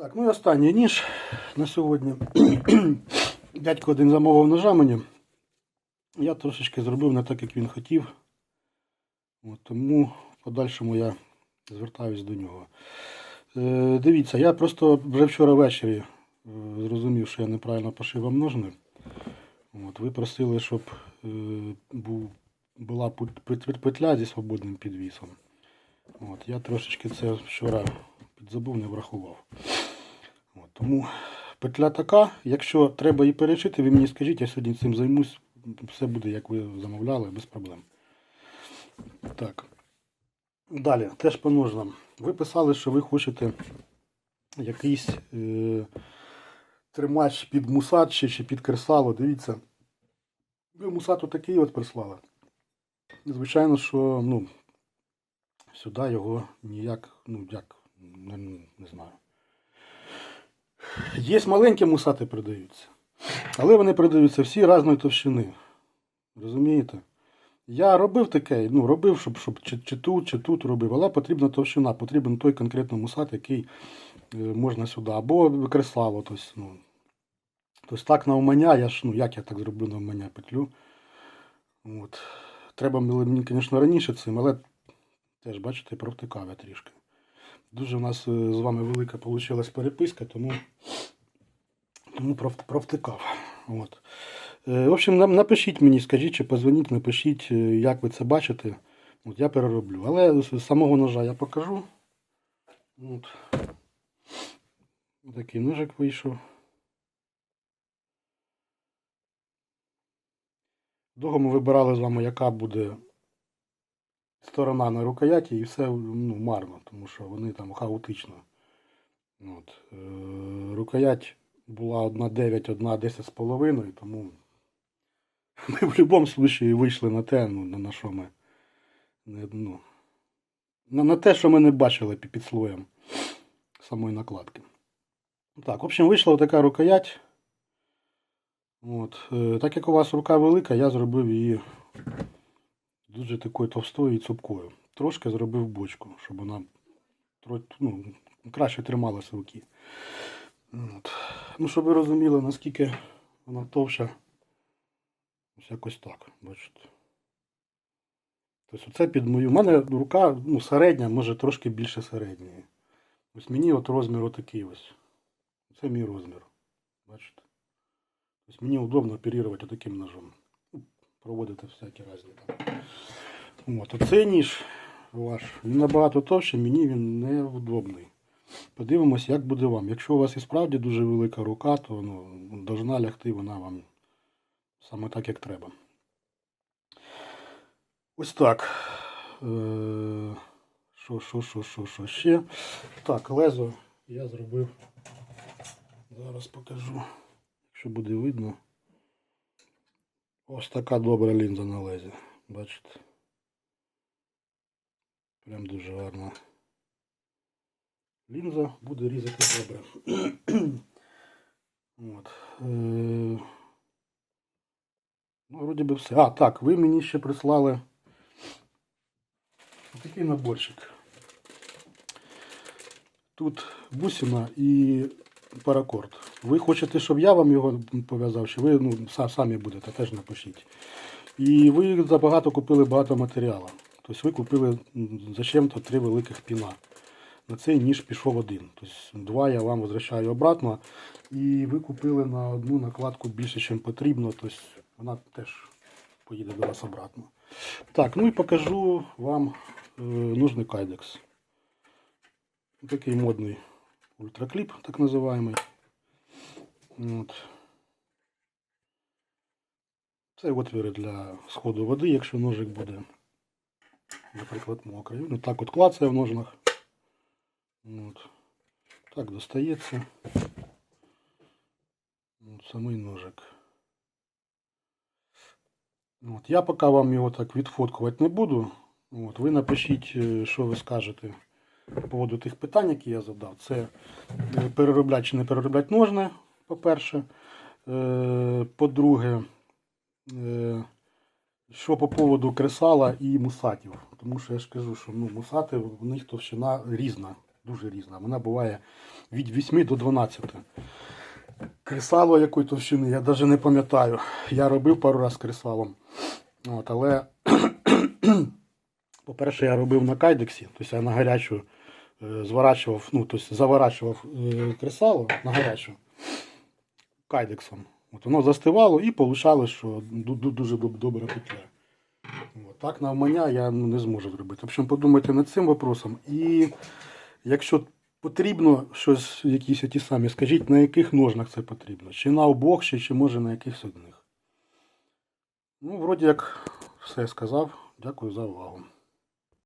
Так, ну і останній ніж на сьогодні. Дядько один замовив ножа мені. Я трошечки зробив не так, як він хотів. От, тому в подальшому я звертаюсь до нього. Е, дивіться, я просто вже вчора ввечері е, зрозумів, що я неправильно пошив вам ножни. От, ви просили, щоб е, був, була петля зі свободним підвісом. От, я трошечки це вчора підзабув, не врахував. Тому петля така. Якщо треба її перешити, ви мені скажіть, я сьогодні цим займусь. Все буде, як ви замовляли, без проблем. Так. Далі, теж по ножнам. Ви писали, що ви хочете якийсь е, тримач під мусат ще, чи під кресало. Дивіться. Ви мусату такий от прислали. Звичайно, що ну, сюди його ніяк, ну як, не, не знаю. Є маленькі мусати продаються. Але вони продаються всі різної товщини. Розумієте? Я робив таке, ну робив, щоб, щоб чи, чи тут, чи тут робив, але потрібна товщина, потрібен той конкретний мусат, який е, можна сюди. Або креслало. Тобто, ну, тобто так навмання, я ж, ну як я так зроблю навмання петлю. От. Треба було мені, звісно, раніше цим, але теж, бачите, провтикав я трішки. Дуже в нас е, з вами велика вийшла переписка, тому, тому провтикав. От. Е, В общем, напишіть мені, скажіть чи позвоніть, напишіть, е, як ви це бачите. От я перероблю. Але з самого ножа я покажу. От. Такий ножик вийшов. Довго ми вибирали з вами, яка буде сторона на рукояті, і все ну, марно, тому що вони там хаотично. От. Е, рукоять була 1,9, одна 10,5, тому ми в будь-якому випадку вийшли на те, ну, на, що ми. Ну, на, те, що ми не бачили під, під слоєм самої накладки. Так, в общем, вийшла така рукоять. От. Е, так як у вас рука велика, я зробив її дуже такою товстою і цупкою. Трошки зробив бочку, щоб вона ну, краще трималась в руки. От. Ну, щоб ви розуміли, наскільки вона товща. Ось якось так, бачите. Тобто це під мою. У мене рука ну, середня, може трошки більше середньої. Ось мені от розмір отакий ось. Це мій розмір. Бачите? Тобто мені удобно оперувати таким ножом. Ну, Проводити всякі різні там. От, оцей ніж ваш, він набагато товще, мені він неудобний. Подивимось, як буде вам. Якщо у вас і справді дуже велика рука, то ну, должна лягти вона вам саме так, як треба. Ось так. Е, Що, що, що, що, що ще? Так, лезо я зробив. Зараз покажу, якщо буде видно. Ось така добра лінза на лезі. Бачите? Прям дуже гарна. Лінза буде різати добре. От. Е, Ну, вроді би все. А, так, ви мені ще прислали такий наборчик. Тут бусина і паракорд. Ви хочете, щоб я вам його пов'язав, чи ви ну, самі будете, теж напишіть. І ви забагато купили багато матеріалу. Тобто ви купили зачем-то три великих піна. На цей ніж пішов один. Тобто два я вам возвращаю обратно. І ви купили на одну накладку більше, ніж потрібно. Тобто вона теж поїде до вас обратно. Так, ну і покажу вам е, нужний кайдекс. Такий модний ультракліп, так називаємий. От. Це отвіри для сходу води, якщо ножик буде, наприклад, мокрий. Ну так от клацає в ножнах. От. Так достається. От самий ножик. От. Я поки вам його так відфоткувати не буду. От. Ви напишіть, е, що ви скажете по поводу тих питань, які я задав. Це е, переробляти чи не переробляти ножни, по-перше. Е, По-друге, що по поводу кресала і мусатів. Тому що я ж кажу, що ну, мусати в них товщина різна, дуже різна. Вона буває від 8 до 12. Кресало якої товщини, я навіть не пам'ятаю. Я робив пару разів кресалом. От, але, по-перше, я робив на кайдексі, тобто я на гарячу е, зворачував, ну, тобто заворачував е, кресало на гарячу кайдексом. От воно застивало і вийшло, що ду- ду- дуже доб- добре петля. От, так навмання я ну, не зможу зробити. Общем, подумайте над цим вопросом. І якщо потрібно щось, якісь ті самі, скажіть, на яких ножнах це потрібно? Чи на обох, чи, чи може на якихось одних? Ну, вроді як все сказав. Дякую за увагу.